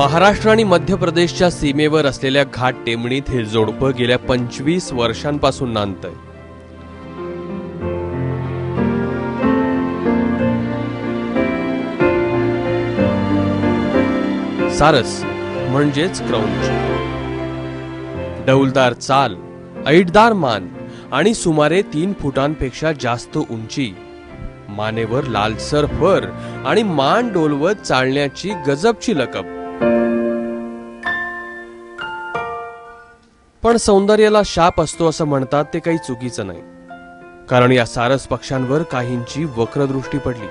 महाराष्ट्र आणि मध्य प्रदेशच्या सीमेवर असलेल्या घाट टेमणीत हे जोडपं गेल्या पंचवीस वर्षांपासून नांदतंय. सारस म्हणजेच क्रौंच. डौलदार चाल ऐटदार मान आणि सुमारे तीन फुटांपेक्षा जास्त उंची. मानेवर लालसर फर आणि मान डोलवत चालण्याची गजबची लकब. पण सौंदर्याला शाप असतो असं म्हणतात ते काही चुकीचं नाही. कारण या सारस पक्षांवर काहींची वक्रदृष्टी पडली.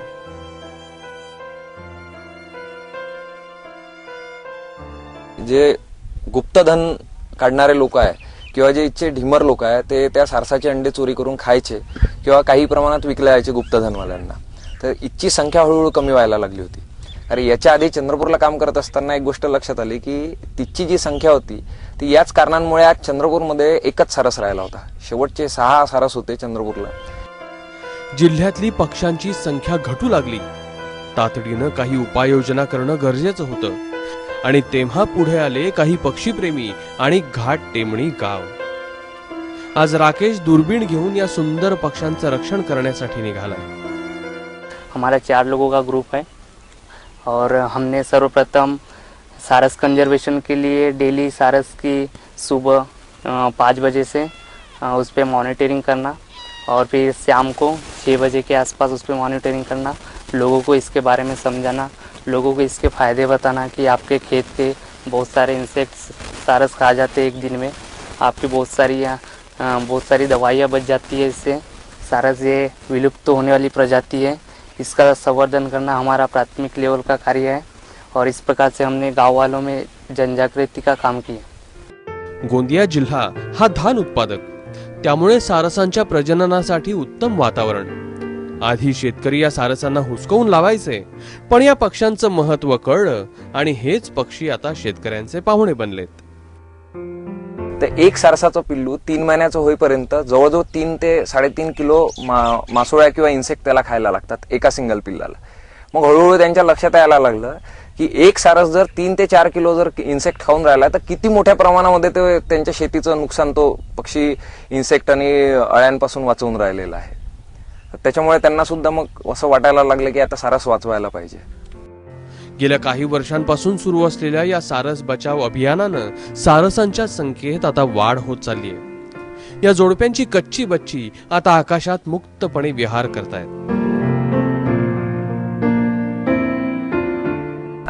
जे गुप्तधन काढणारे लोक आहे किंवा जे इथचे ढिमर लोक आहे ते त्या सारसाचे अंडे चोरी करून खायचे किंवा काही प्रमाणात विकले जायचे गुप्तधनवाल्यांना. तर इथची संख्या हळूहळू कमी व्हायला लागली होती. अरे याच्या आधी चंद्रपूरला काम करत असताना एक गोष्ट लक्षात आली की तिथची जी संख्या होती ती याच कारणांमुळे आज चंद्रपूरमध्ये एकच सारस राहिला होता. शेवटचे सहा सारस होते चंद्रपूरला. जिल्ह्यातली पक्ष्यांची संख्या घटू लागली. तातडीनं काही उपाययोजना करणं गरजेचं होतं. आणि तेव्हा पुढे आले काही पक्षीप्रेमी आणि घाट टेमणी गाव. आज राकेश दुर्बीण घेऊन या सुंदर पक्ष्यांचं रक्षण करण्यासाठी निघालाय. हमारा चार लोगों का ग्रुप है। और हमने सर्वप्रथम सारस कंजर्वेशन के लिए डेली सारस की सुबह पाँच बजे से उस पर मॉनिटरिंग करना और फिर शाम को छः बजे के आसपास उस पर मॉनिटरिंग करना। लोगों को इसके बारे में समझाना, लोगों को इसके फ़ायदे बताना कि आपके खेत के बहुत सारे इंसेक्ट्स सारस खा जाते हैं एक दिन में। आपकी बहुत सारी बहुत सारी दवाइयाँ बच जाती है इससे। सारस ये विलुप्त तो होने वाली प्रजाति है। इसका संवर्धन करना हमारा प्राथमिक लेवल का कार्य है और इस प्रकार से हमने गाँव वालों में जनजागृति का काम किया। गोंदिया जिल्हा हा धान उत्पादक। त्यामुळे सारसांच्या प्रजननासाठी उत्तम वातावरण। आधी शेतकरी या सारसांना हुसकवून लावायचे पण या पक्ष्यांचं महत्त्व कळलं आणि हेच पक्षी आता शेतकऱ्यांचे पाहुणे बनलेत. तर एक सारसाचं पिल्लू तीन महिन्याचं होईपर्यंत जवळजवळ तीन ते साडेतीन किलो मा मासोळ्या किंवा इन्सेक्ट त्याला खायला लागतात एका सिंगल पिल्लाला. मग हळूहळू त्यांच्या लक्षात यायला लागलं की एक सारस जर तीन ते चार किलो जर इन्सेक्ट खाऊन राहिला तर किती मोठ्या प्रमाणामध्ये ते त्यांच्या शेतीचं नुकसान तो पक्षी इन्सेक्ट आणि अळ्यांपासून वाचवून राहिलेला आहे. त्याच्यामुळे त्यांना सुद्धा मग असं वाटायला लागलं की आता सारस वाचवायला पाहिजे. गेल्या काही वर्षांपासून सुरू असलेल्या या सारस बचाव अभियानानं सारसांच्या संख्येत आता वाढ होत चालली आहे या जोडप्यांची कच्ची बच्ची आता आकाशात मुक्तपणे विहार करतायत.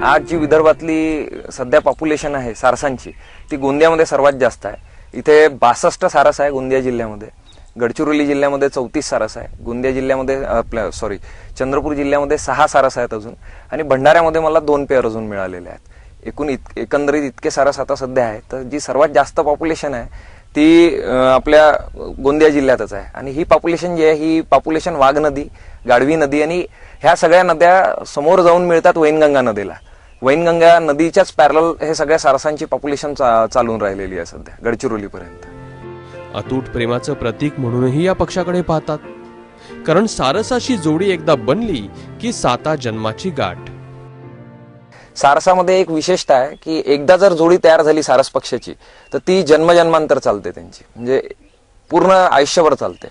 आज जी विदर्भातली सध्या पॉप्युलेशन आहे सारसांची ती गोंदियामध्ये सर्वात जास्त आहे. इथे बासष्ट सारस आहे गोंदिया जिल्ह्यामध्ये. गडचिरोली जिल्ह्यामध्ये चौतीस सारस आहे. गोंदिया जिल्ह्यामध्ये आपल्या सॉरी चंद्रपूर जिल्ह्यामध्ये सहा सारस आहेत अजून. आणि भंडाऱ्यामध्ये मला दोन पेअर अजून मिळालेले आहेत. एकूण इत एकंदरीत इतके सारस आता सध्या आहे तर जी सर्वात जास्त पॉप्युलेशन आहे ती आपल्या गोंदिया जिल्ह्यातच आहे. आणि ही पॉप्युलेशन जी आहे ही पॉप्युलेशन वाघ नदी गाढवी नदी आणि ह्या सगळ्या नद्या समोर जाऊन मिळतात वैनगंगा नदीला. वैनगंगा नदीच्याच पॅरल हे सगळ्या सारसांची पॉप्युलेशन चा चालून राहिलेली आहे सध्या गडचिरोलीपर्यंत. अतूट प्रेमाचं प्रतीक म्हणूनही या पक्षाकडे पाहतात. कारण सारसाशी जोडी एकदा बनली की साता जन्माची गाठ. सारसामध्ये एक विशेषता आहे की एकदा जर जोडी तयार झाली सारस पक्षाची तर ती जन्मजन्मांतर चालते त्यांची. म्हणजे पूर्ण आयुष्यभर चालते.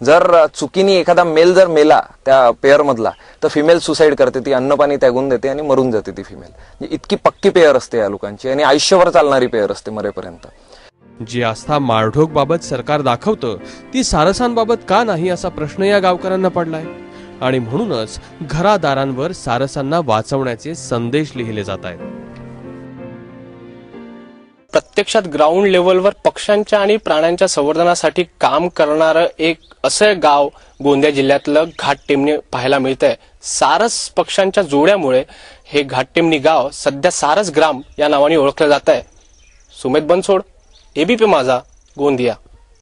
जर चुकीने एखादा मेल जर मेला त्या पेअर मधला तर फिमेल सुसाईड करते ती अन्नपाणी त्यागून देते आणि मरून जाते ती फिमेल म्हणजे इतकी पक्की पेअर असते या लोकांची आणि आयुष्यभर चालणारी पेअर असते मरेपर्यंत. जी आस्था माळढोक बाबत सरकार दाखवतं ती सारसांबाबत का नाही असा प्रश्न या गावकऱ्यांना पडलाय? आणि म्हणूनच घरादारांवर सारसांना वाचवण्याचे संदेश लिहिले जात आहेत. प्रत्यक्षात ग्राउंड लेवलवर पक्ष्यांच्या आणि प्राण्यांच्या संवर्धनासाठी काम करणारं एक असं गाव गोंदिया जिल्ह्यातलं घाटटेमणी पाहायला मिळतंय. सारस पक्ष्यांच्या जोड्यामुळे हे घाटटेमणी गाव सध्या सारस ग्राम या नावाने ओळखलं जात आहे सुमेध बनसोड एबीपी माझा गोंदिया